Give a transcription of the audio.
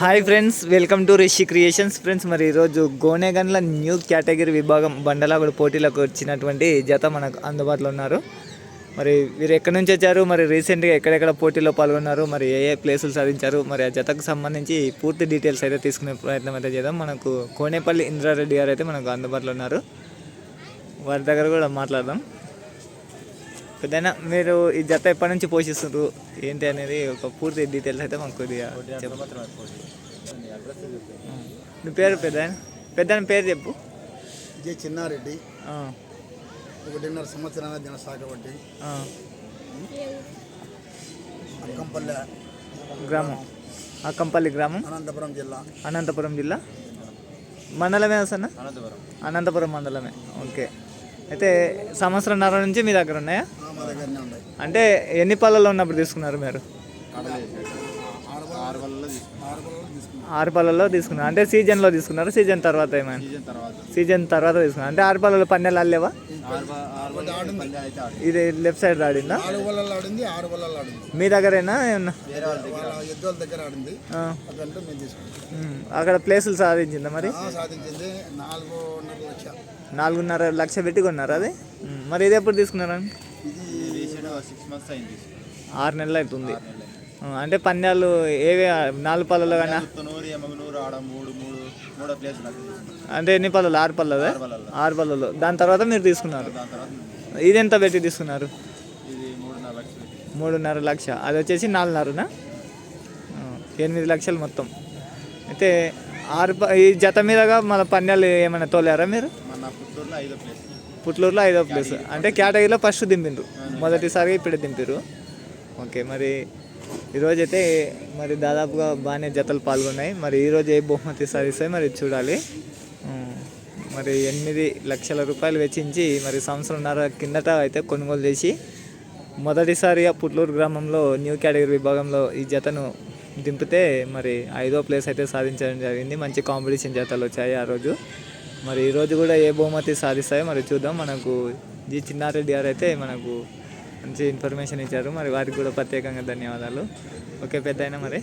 Hi friends welcome to Rishi creations. Friends మరి ఈరోజు Gonegandla new category విభాగం బండలాగుడు పోటీలకు వచ్చినటువంటి జత మనకు అందుబాటులో ఉన్నారు. మరి వీరు ఎక్కడి నుంచి వచ్చారు? మరి రీసెంట్గా ఎక్కడెక్కడ పోటీలో పాల్గొన్నారు? మరి ఏ ఏ ప్లేసులు సాధించారు? మరి ఆ జతకు సంబంధించి పూర్తి డీటెయిల్స్ అయితే తీసుకునే ప్రయత్నం అయితే చేద్దాం. మనకు కోనేపల్లి ఇంద్రారెడ్డి గారు అయితే మనకు అందుబాటులో ఉన్నారు. వారి దగ్గర కూడా మాట్లాడదాం. పెద్దయినా మీరు ఈ జత ఎప్పటి నుంచి పోషిస్తున్నారు ఏంటి అనేది ఒక పూర్తి డీటెయిల్స్ అయితే మాకు కొద్దిగా చెప్పు. మీ పేరు పెద్ద పెద్ద పేరు చెప్పు. జే చిన్నారెడ్డి. ఆ, ఒకటిన్నర సంవత్సరాల దిన సాగబట్టి ఆ, అక్కంపల్లె గ్రామం. అక్కంపల్లి గ్రామం. అనంతపురం జిల్లా. అనంతపురం జిల్లా. మండలమే వస్తున్నా అనంతపురం. అనంతపురం మండలమే. ఓకే. అయితే సంవత్సరంన్నర నుంచి మీ దగ్గర ఉన్నాయా? అంటే ఎన్ని పళ్ళలో ఉన్నప్పుడు తీసుకున్నారు మీరు? ఆరు పళ్ళలో తీసుకున్నారు. అంటే సీజన్లో తీసుకున్నారు? సీజన్ తర్వాత ఏమైనా? సీజన్ తర్వాత. సీజన్ తర్వాత తీసుకున్నారు. అంటే ఆరు పళ్ళలో పన్నెలు అల్లేవా? ఇది లెఫ్ట్ సైడ్ ఆడిందా నాలుగు వల్ల ఆడింది ఆరు వల్ల ఆడింది. మీ దగ్గరేనా దగ్గర. ఆడింది. మేము తీసుకున్నాం. అక్కడ ప్లేసులు సాధించిందా మరి? ఆ, సాధించింది. నాలుగున్నర లక్ష. నాలుగున్నర లక్ష పెట్టి కొన్నారు అది? మరి ఇది ఎప్పుడు తీసుకున్నారా? ఇది రీసెంట్ సిక్స్ మంత్స్ అయింది ఆరు నెలలు అవుతుంది. అంటే పందాలు ఏవి నాలుగు పళ్ళలో కానీ అంటే ఎన్ని పళ్ళలు? ఆరు పళ్ళదా ఆరు పళ్ళలో. దాని తర్వాత మీరు తీసుకున్నారు? ఇది ఎంత పెట్టి తీసుకున్నారు? మూడున్నర లక్ష అది వచ్చేసి నాలుగున్నరనా? ఆ, ఎనిమిది లక్షలు మొత్తం. అయితే ఆరు ఈ జత మీదగా మన పన్యాలు ఏమైనా తోలారా మీరు? పుట్లూరులో ఐదో ప్లేస్. అంటే కేటగిరీలో ఫస్ట్ దింపిండ్రు మొదటిసారి ఇప్పుడే దింపారు ఓకే మరి ఈరోజు అయితే మరి దాదాపుగా బాగానే జతలు పాల్గొన్నాయి. మరి ఈరోజు ఏ బహుమతి సాధిస్తాయి మరి చూడాలి. మరి ఎనిమిది లక్షల రూపాయలు వెచ్చించి మరి సంవత్సరంన్నర కిందట అయితే కొనుగోలు చేసి మొదటిసారిగా పుట్లూరు గ్రామంలో న్యూ కేటగిరీ విభాగంలో ఈ జతను దింపితే మరి ఐదో ప్లేస్ అయితే సాధించడం జరిగింది. మంచి కాంపిటీషన్ జతలు వచ్చాయి ఆ రోజు. మరి ఈరోజు కూడా ఏ బహుమతి సాధిస్తాయో మరి చూద్దాం. మనకు జి చిన్నారెడ్డి గారు అయితే మనకు మంచి ఇన్ఫర్మేషన్ ఇచ్చారు. మరి వారికి కూడా ప్రత్యేకంగా ధన్యవాదాలు. ఓకే పెద్ద మరి.